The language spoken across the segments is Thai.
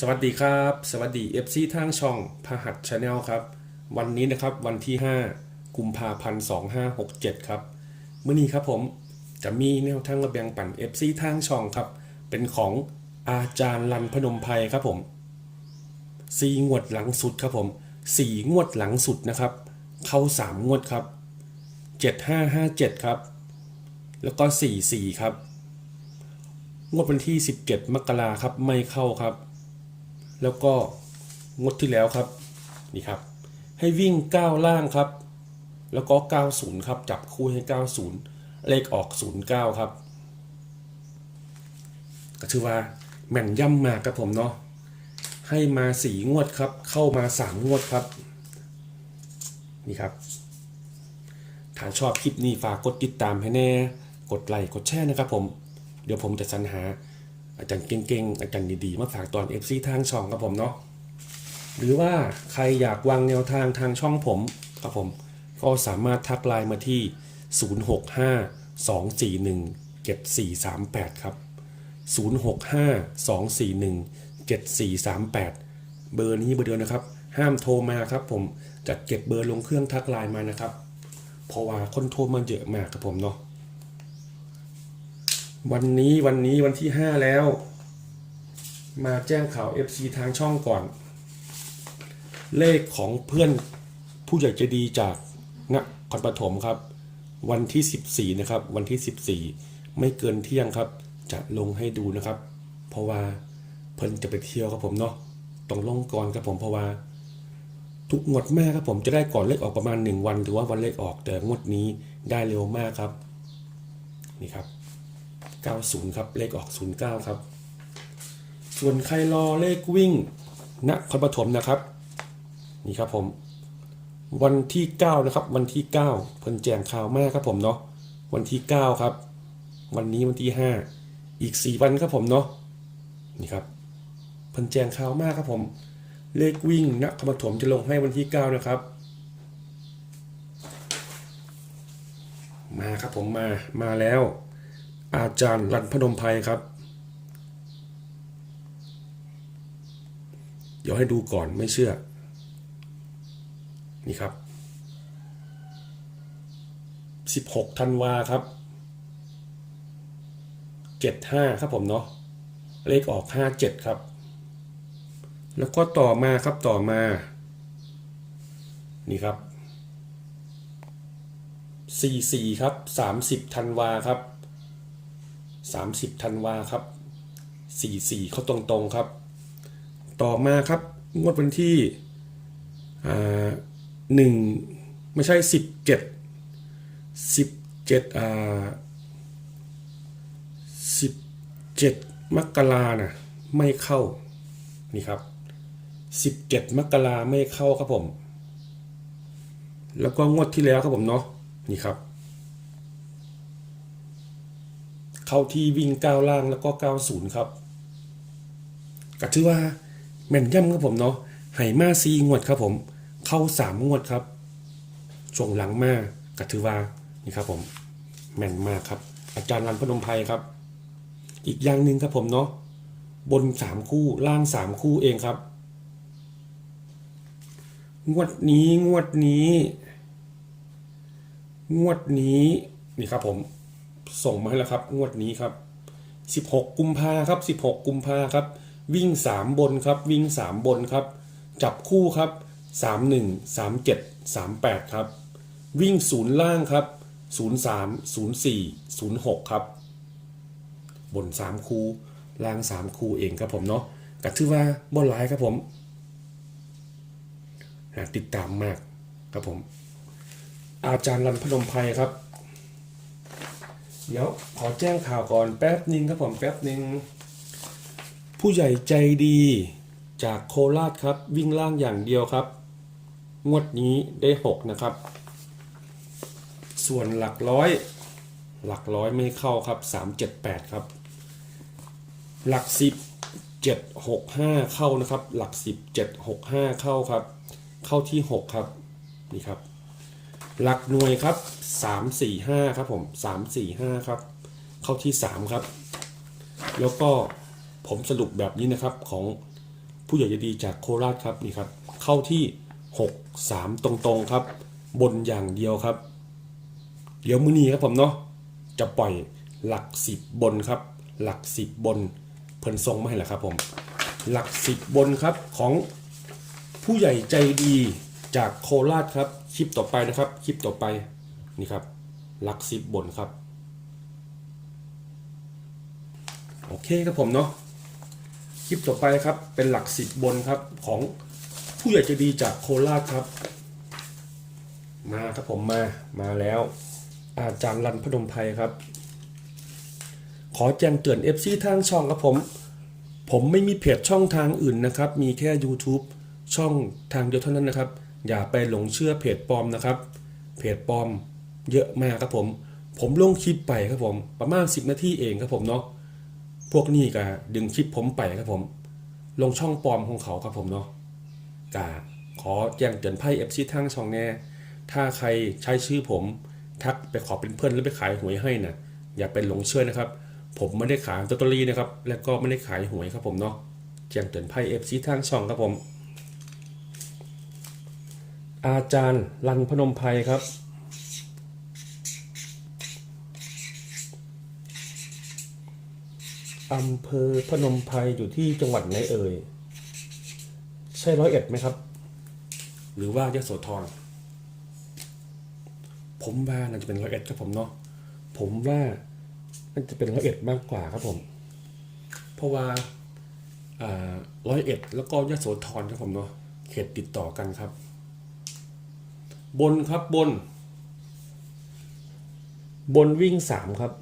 สวัสดีครับ สวัสดี FC ทางช่องพหัสชาแนลครับ วันนี้นะครับวันที่ 5 กุมภาพันธ์2567 ครับเมื่อนี้ครับผมจะมีแนวทางระแบงปั่น FC ทางช่องครับ เป็นของอาจารย์รันพนมไพรครับผมสีงวดหลังสุดครับผมสี่งวดหลังสุดนะครับ เข้า3งวดครับ7557ครับ แล้วก็44ครับ งวดวันที่17มกราครับไม่เข้าครับ แล้วก็งดที่แล้วครับนี่ครับ ให้วิ่ง9ล่างครับ แล้วก็ 90 ครับ จับคู่ให้ 90 เลขออก 09 ครับ ก็ถือว่าแม่นย่ำมากครับผมเนาะให้มาสี่งวดครับ เข้ามาสามงวดครับ นี่ครับ ถ้าชอบคลิปนี้ฝากกดติดตามให้แน่ กดไลค์กดแชร์นะครับผม เดี๋ยวผมจะสรรหา อาจารย์เก่งๆ อาจารย์ดีๆ มาฝากตอน FC ทางช่องครับผมเนาะ หรือว่าใครอยากวางแนวทางทางช่องผมครับผม ก็สามารถทักไลน์มาที่ 0652417438 ครับ 0652417438 เบอร์นี้เบอร์เดียวนะครับ ห้ามโทรมาครับผมจะเก็บเบอร์ลงเครื่องทักไลน์มานะครับ เพราะว่าคนโทรมาเยอะมากครับผมเนาะ วันนี้วันนี้วันที่5แล้ว มาแจ้งข่าว FC ทางช่องก่อน เลขของเพื่อนผู้ใหญ่ใจดีจากนครปฐมครับ วันที่ 14 นะครับ วันที่ 14 ไม่เกินเที่ยงครับ จะลงให้ดูนะครับ เพราะว่าเพิ่นจะไปเที่ยวครับผมเนาะต้องลงก่อนครับผมเพราะว่าทุกงวดแม่ครับผมจะได้ก่อนเลขออกประมาณ 1 วันถือว่าวันเลขออกแต่งวดนี้ได้เร็วมากครับ นี่ครับ 90 ครับเลขออก 09 ครับ ส่วนใครรอเลขวิ่งนครปฐมนะครับ นี่ครับผม วันที่ 9 นะครับ วันที่ 9 เพิ่นแจงข่าวมากครับผมเนาะวันที่ 9 ครับ วันนี้วันที่ 5 อีก 4 วันครับผมเนาะนี่ครับเพิ่นแจงข่าวมากครับผม เลขวิ่งนครปฐมจะลงให้วันที่ 9 นะครับมาครับผมมา มาแล้ว อาจารย์รันพนมไพรครับ เดี๋ยวให้ดูก่อนไม่เชื่อ นี่ครับ 16ธันวาครับ 75 ครับผมเนาะเลขออก 57 ครับ แล้วก็ต่อมาครับต่อมา นี่ครับ44ครับ 30ธันวาครับ 30ธันวาครับ 44 เขาตรงๆครับ ต่อมาครับ งวดวันที่หนึ่งไม่ใช่สิบเจ็ดสิบเจ็ดอ่าสิบเจ็ดมกราน่ะไม่เข้านี่ครับสิบเจ็ดมกราไม่เข้าครับผม แล้วก็งวดที่แล้วครับผมเนาะนี่ครับ เข้าที่วิ่งก้าวล่างแล้วก็ก้าวศูนย์ครับก็ถือว่าแม่นย่ำครับผมเนาะไหมาซีงวดครับผม เข้าสามงวดครับช่วงหลังมาก็ถือว่านี่ครับผมแม่นมากครับ อาจารย์รันพนมไพรครับ อีกอย่างหนึ่งครับผมเนาะบนสามคู่ล่างสามคู่เองครับ งวดนี้งวดนี้ งวดนี้นี่ครับผม ส่งมาให้แล้วครับ งวดนี้ครับ 16 กุมภาครับ 16 กุมภาครับ วิ่ง 3 บนครับ วิ่ง 3 บนครับ จับคู่ครับ 31 37 38 ครับ วิ่งศูนย์ล่างครับ 03 04 06 ครับ บน 3 คู่ล่าง 3 คู่เองครับผมเนาะก็ถือว่าบนไลน์ครับผมติดตามมากครับผม อาจารย์รันพนมไพรครับ เดี๋ยวขอแจ้งข่าวก่อนแป๊บหนึ่งครับผมแป๊บหนึ่งผู้ใหญ่ใจดีจากโคราชครับ วิ่งล่างอย่างเดียวครับ งวดนี้ได้หกนะครับ ส่วนหลักร้อย หลักร้อยไม่เข้าครับสามเจ็ดแปดครับ หลักสิบเจ็ดหกห้าเข้านะครับ หลักสิบเจ็ดหกห้าเข้าครับ เข้าที่หกครับ นี่ครับ หลักหน่วยครับ3 4 5ครับผม3 4 5ครับ เข้าที่3ครับ แล้วก็ผมสรุปแบบนี้นะครับของผู้ใหญ่ใจะดีจากโคราชครับนี่ครับ เข้าที่หกสามตรงๆครับ บนอย่างเดียวครับ เดี๋ยวมื้อนี้ครับผมเนาะจะปล่อยหลักสิบบนครับ หลักสิบบนเพิ่นทรงมาให้แล้วครับผม หลักสิบบนครับของผู้ใหญ่ใจดีจากโคราชครับ คลิปต่อไปนะครับ คลิปต่อไปนี่ครับหลักสิบบนครับ โอเคครับผมเนาะคลิปต่อไปครับเป็นหลักสิบบนครับของผู้ใหญ่ใจดีจากโคราชครับ มาครับผมมามาแล้ว อาจารย์รันพนมไพรครับ ขอแจ้งเตือน FC ทางช่องครับผม ผมไม่มีเพจช่องทางอื่นนะครับ มีแค่ YouTube ช่องทางเดียวเท่านั้นนะครับ อย่าไปหลงเชื่อเพจปลอมนะครับ เพจปลอมเยอะมากครับผม ผมลงคลิปไปครับผม ประมาณ 10 นาทีเองครับผมเนาะ พวกนี้ก็ดึงคลิปผมไปครับผม ลงช่องปลอมของเขาครับผมเนาะกาขอแจ้งเตือนไพ่ FC ทางช่องแน่ ถ้าใครใช้ชื่อผม ทักไปขอเป็นเพื่อนแล้วไปขายหวยให้นะอย่าเป็นหลงเชื่อนะครับ ผมไม่ได้ขายลอตเตอรี่นะครับ และก็ไม่ได้ขายหวยครับผมเนาะ แจ้งเตือนไพ่เอฟซีทางช่องครับผม อาจารย์รันพนมไพรครับ อำเภอพนมไพรอยู่ที่จังหวัดไหนเอ่ย ใช่ร้อยเอ็ดไหมครับ หรือว่ายโสธร ผมว่าน่าจะเป็นร้อยเอ็ดครับผมเนาะ ผมว่าน่าจะเป็นร้อยเอ็ดมากกว่าครับผม เพราะว่าอ่าร้อยเอ็ดแล้วก็ยโสธรครับผมเนาะ เขตติดต่อกันครับ บนครับบน บนวิ่งสามครับ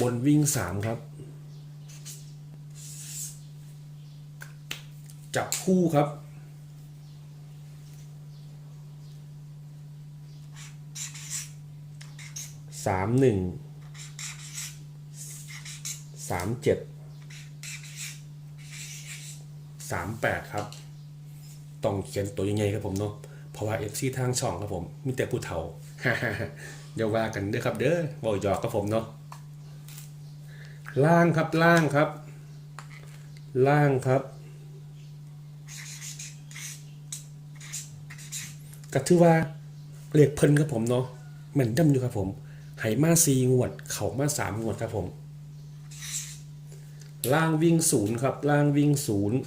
บนวิ่งสามครับ จับคู่ครับสามหนึ่งสามเจ็ด สามแปดครับ ต้องเขียนตัวยังไงครับผมเนาะ เพราะว่าเอฟซีทางช่องครับผม มีแต่ผู้เฒ่าอย่าว่ากันเด้อครับ เด้อบอกหยอกครับผมเนาะ ล่างครับล่างครับ ล่างครับ ก็ถือว่าเรียกเพิ่นครับผมเนาะเหมือนดำอยู่ครับผมไหมาซีงวด เข่ามาสามงวดครับผมล่างวิ่งศูนย์ครับ ล่างวิ่งศูนย์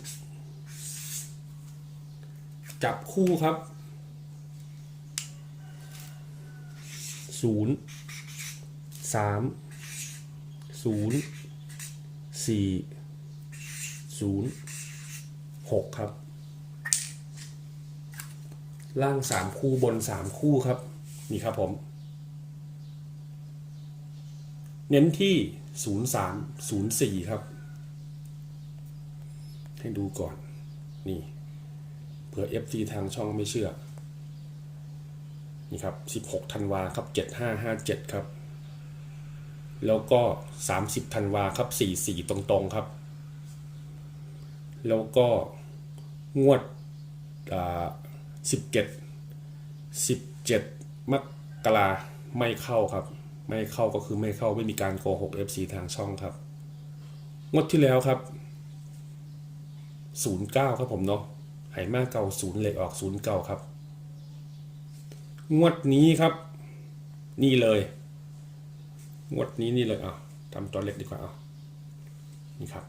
จับคู่ครับศูนย์สามศูนย์สี่ศูนย์หกครับ ล่างสามคู่บนสามคู่ครับ นี่ครับผม เน้นที่ศูนย์สามศูนย์สี่ครับ ให้ดูก่อน นี่ ผื่อ FC ทางช่องไม่เชื่อ นี่ครับสิบหกธันวาครับเจ็ดห้าห้าเจ็ดครับ แล้วก็สามสิบธันวาครับสี่สี่ตรงๆครับ แล้วก็งวดอ่าสิบเจ็ดสิบเจ็ดมกราไม่เข้าครับ ไม่เข้าก็คือไม่เข้าไม่มีการโกหก FC ทางช่องครับ งวดที่แล้วครับศูนย์เก้าครับผมเนาะ ไหมาเก่าศูนย์เหล็กออกศูนย์เก้าครับ งวดนี้ครับ นี่เลย งวดนี้นี่เลยอะทำตัวเล็กดีกว่าอะนี่ครับ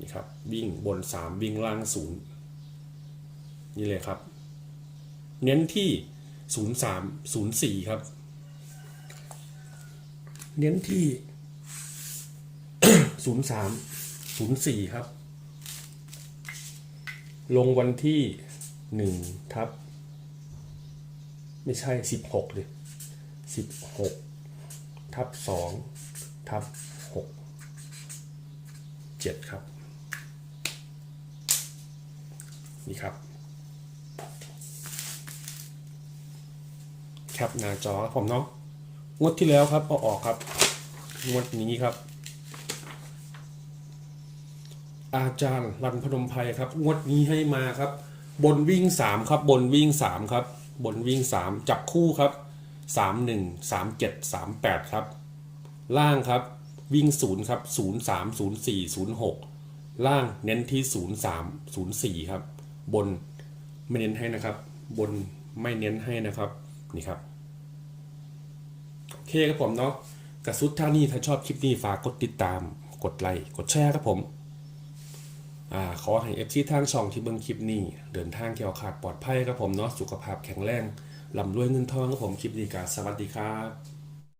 นี่ครับ วิ่งบนสามวิ่งล่างศูนย์นี่เลยครับ เน้นที่0 3 0 4ครับ เน้นที่0 3 0 4ครับ ลงวันที่1ทับ ไม่ใช่16เลย16ทับ2ทับ6 7ครับ นี่ครับ แคปหน้าจอผมเนาะงวดที่แล้วครับเอาออกครับ งวดนี้ครับ อาจารย์รันพนมไพรครับงวดนี้ให้มาครับ บนวิ่งสามครับ บนวิ่งสามครับ บนวิ่งสามจับคู่ครับ31 37 38ครับ ล่างครับวิ่ง0ครับ0 3 0 4 0 6ล่างเน้นที่0 3 0 4ครับ บนไม่เน้นให้นะครับ บนไม่เน้นให้นะครับนี่ครับโอเคครับผมเนาะกระสุดท่านี้ถ้าชอบคลิปนี้ฝากกดติดตามกดไลค์กดแชร์ครับผม ขอให้เอฟซีทางช่องที่เบิ่งคลิปนี้ เดินทางแก้วขาดปลอดภัยครับผมเนาะสุขภาพแข็งแรงลำรวยเงินทองครับผมคลิปนี้กาสวัสดีครับ